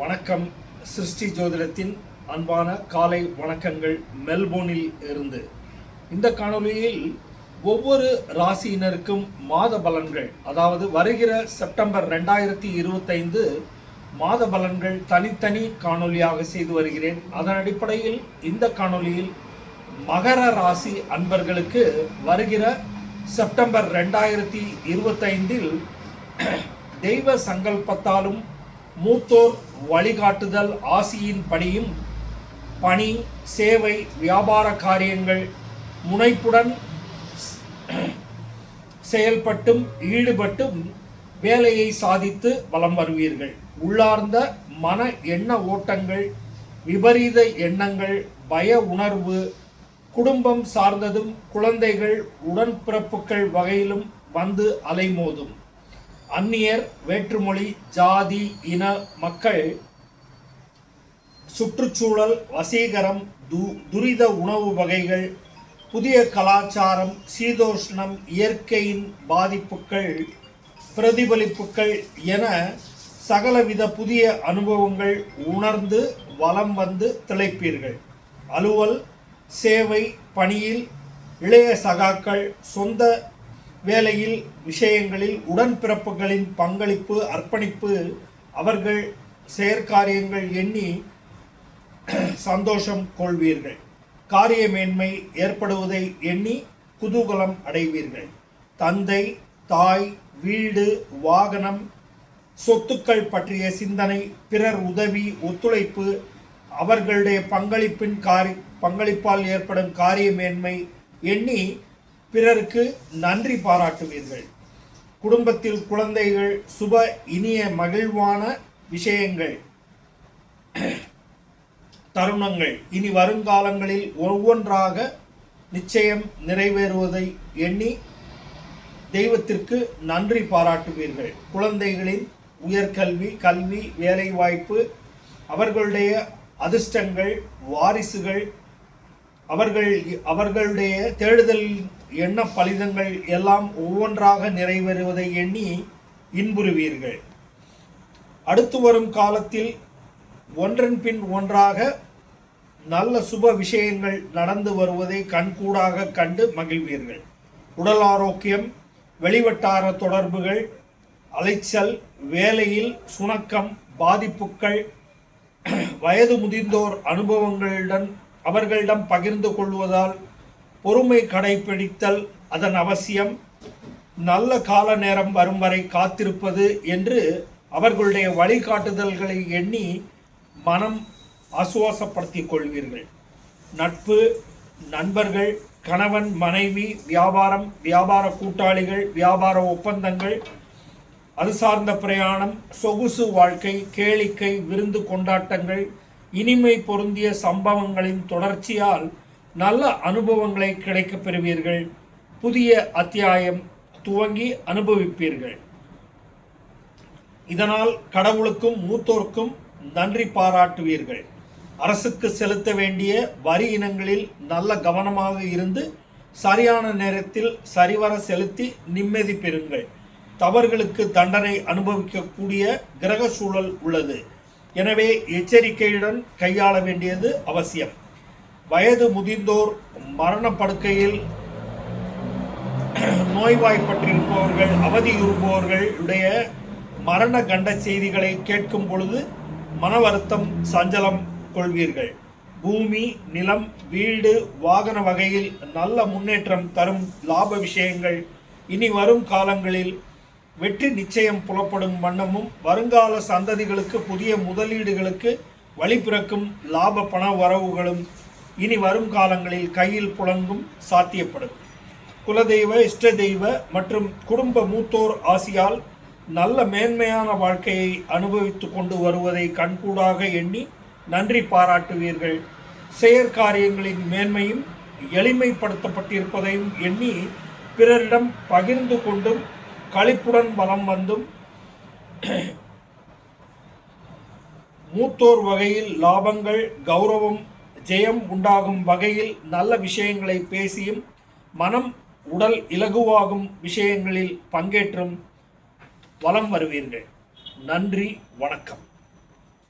வணக்கம். சிருஷ்டி ஜோதிடத்தின் அன்பான காலை வணக்கங்கள் மெல்போர்னில் இருந்து. இந்த காணொளியில் ஒவ்வொரு ராசியினருக்கும் மாத பலன்கள் அதாவது வருகிற செப்டம்பர் ரெண்டாயிரத்தி இருபத்தைந்து மாத பலன்கள் தனித்தனி காணொலியாக செய்து வருகிறேன். அதன் அடிப்படையில் இந்த காணொலியில் மகர ராசி அன்பர்களுக்கு வருகிற செப்டம்பர் ரெண்டாயிரத்தி இருபத்தைந்தில் தெய்வ சங்கல்பத்தாலும் மூத்தோர் வழிகாட்டுதல் ஆசியின் படியும் பணி சேவை வியாபார காரியங்கள் முனைப்புடன் செயல்பட்டும் ஈடுபட்டும் வேலையை சாதித்து வலம் வருவீர்கள். உள்ளார்ந்த மன எண்ண ஓட்டங்கள் விபரீத எண்ணங்கள் பய உணர்வு குடும்பம் சார்ந்ததும் குழந்தைகள் உடன்பிறப்புகள் வகையிலும் வந்து அலைமோதும். அந்நியர் வேற்றுமொழி ஜாதி இன மக்கள் சுற்றுச்சூழல் வசீகரம் து துரித உணவு வகைகள் புதிய கலாச்சாரம் சீதோஷ்ணம் இயற்கையின் பாதிப்புகள் பிரதிபலிப்புகள் என சகலவித புதிய அனுபவங்கள் உணர்ந்து வலம் வந்து திளைப்பீர்கள். அலுவல் சேவை பணியில் இளைய சகாக்கள் சொந்த வேலையில் விஷயங்களில் உடன்பிறப்புகளின் பங்களிப்பு அர்ப்பணிப்பு அவர்கள் செயற்காரியங்கள் எண்ணி சந்தோஷம் கொள்வீர்கள். காரிய மேன்மை ஏற்படுவதை எண்ணி குதூகலம் அடைவீர்கள். தந்தை தாய் வீடு வாகனம் சொத்துக்கள் பற்றிய சிந்தனை பிறர் உதவி ஒத்துழைப்பு அவர்களுடைய பங்களிப்பின் காரி பங்களிப்பால் ஏற்படும் காரிய மேன்மை எண்ணி பிறருக்கு நன்றி பாராட்டுவீர்கள். குடும்பத்தில் குழந்தைகள் சுப இனிய மகிழ்வான விஷயங்கள் தருணங்கள். இனி வருங்காலங்களில் ஒவ்வொன்றாக நிச்சயம் நிறைவேறுவதை எண்ணி தெய்வத்திற்கு நன்றி பாராட்டுவீர்கள். குழந்தைகளின் உயர்கல்வி கல்வி வேலைவாய்ப்பு அவர்களுடைய அதிர்ஷ்டங்கள் வாரிசுகள் அவர்கள் அவர்களுடைய தேடுதல் எண்ண பலிதங்கள் எல்லாம் ஒவ்வொன்றாக நிறைவேறுவதை எண்ணி இன்புறுவீர்கள். அடுத்து வரும் காலத்தில் ஒன்றன் பின் ஒன்றாக நல்ல சுப விஷயங்கள் நடந்து வருவதை கண்கூடாக கண்டு மகிழ்வீர்கள். உடல் ஆரோக்கியம் வெளிவட்டார தொடர்புகள் அலைச்சல் வேலையில் சுணக்கம் பாதிப்புகள் வயது முதிர்ந்தோர் அனுபவங்களுடன் அவர்களிடம் பகிர்ந்து கொள்வதால் பொறுமை கடைபிடித்தல் அதன் அவசியம். நல்ல கால நேரம் வரும் வரை காத்திருப்பது என்று அவர்களுடைய வழிகாட்டுதல்களை எண்ணி மனம் ஆசுவாசப்படுத்தி கொள்வீர்கள். நட்பு நண்பர்கள் கணவன் மனைவி வியாபாரம் வியாபார கூட்டாளிகள் வியாபார ஒப்பந்தங்கள் அது சார்ந்த பிரயாணம் சொகுசு வாழ்க்கை கேளிக்கை விருந்து கொண்டாட்டங்கள் இனிமை பொருந்திய சம்பவங்களின் தொடர்ச்சியால் நல்ல அனுபவங்களை கிடைக்கப் பெறுவீர்கள். புதிய அத்தியாயம் துவங்கி அனுபவிப்பீர்கள். இதனால் கடவுளுக்கும் மூத்தோருக்கும் நன்றி பாராட்டுவீர்கள். அரசுக்கு செலுத்த வேண்டிய வரி இனங்களில் நல்ல கவனமாக இருந்து சரியான நேரத்தில் சரிவர செலுத்தி நிம்மதி பெறுங்கள். தவறுகளுக்கு தண்டனை அனுபவிக்கக்கூடிய கிரக சூழல் உள்ளது. எனவே எச்சரிக்கையுடன் கையாள வேண்டியது அவசியம். வயது முதிர்ந்தோர் மரணப்படுக்கையில் நோய்வாய்ப்பட்டிருப்பவர்கள் அவதியுறுபவர்களுடைய மரண கண்ட செய்திகளை கேட்கும் பொழுது மன வருத்தம் சஞ்சலம் கொள்வீர்கள். பூமி நிலம் வீடு வாகன வகையில் நல்ல முன்னேற்றம் தரும் லாப விஷயங்கள் இனி வரும் காலங்களில் வெற்றி நிச்சயம் புலப்படும் வண்ணமும் வருங்கால சந்ததிகளுக்கு புதிய முதலீடுகளுக்கு வழிபிறக்கும் லாப பண வரவுகளும் இனி வரும் காலங்களில் கையில் புழங்கும் சாத்தியப்படும். குலதெய்வ இஷ்ட தெய்வ மற்றும் குடும்ப மூத்தோர் ஆசியால் நல்ல மேன்மையான வாழ்க்கையை அனுபவித்து கொண்டு வருவதை கண்கூடாக எண்ணி நன்றி பாராட்டுவீர்கள். செயற்காரியங்களின் மேன்மையும் எளிமைப்படுத்தப்பட்டிருப்பதையும் எண்ணி பிறரிடம் பகிர்ந்து கொண்டும் களிப்புடன் வலம் வந்தும் மூத்தோர் வகையில் லாபங்கள் கௌரவம் ஜெயம் உண்டாகும் வகையில் நல்ல விஷயங்களை பேசியும் மனம் உடல் இலகுவாகும் விஷயங்களில் பங்கேற்றும் வலம் வருவீர்கள். நன்றி வணக்கம்.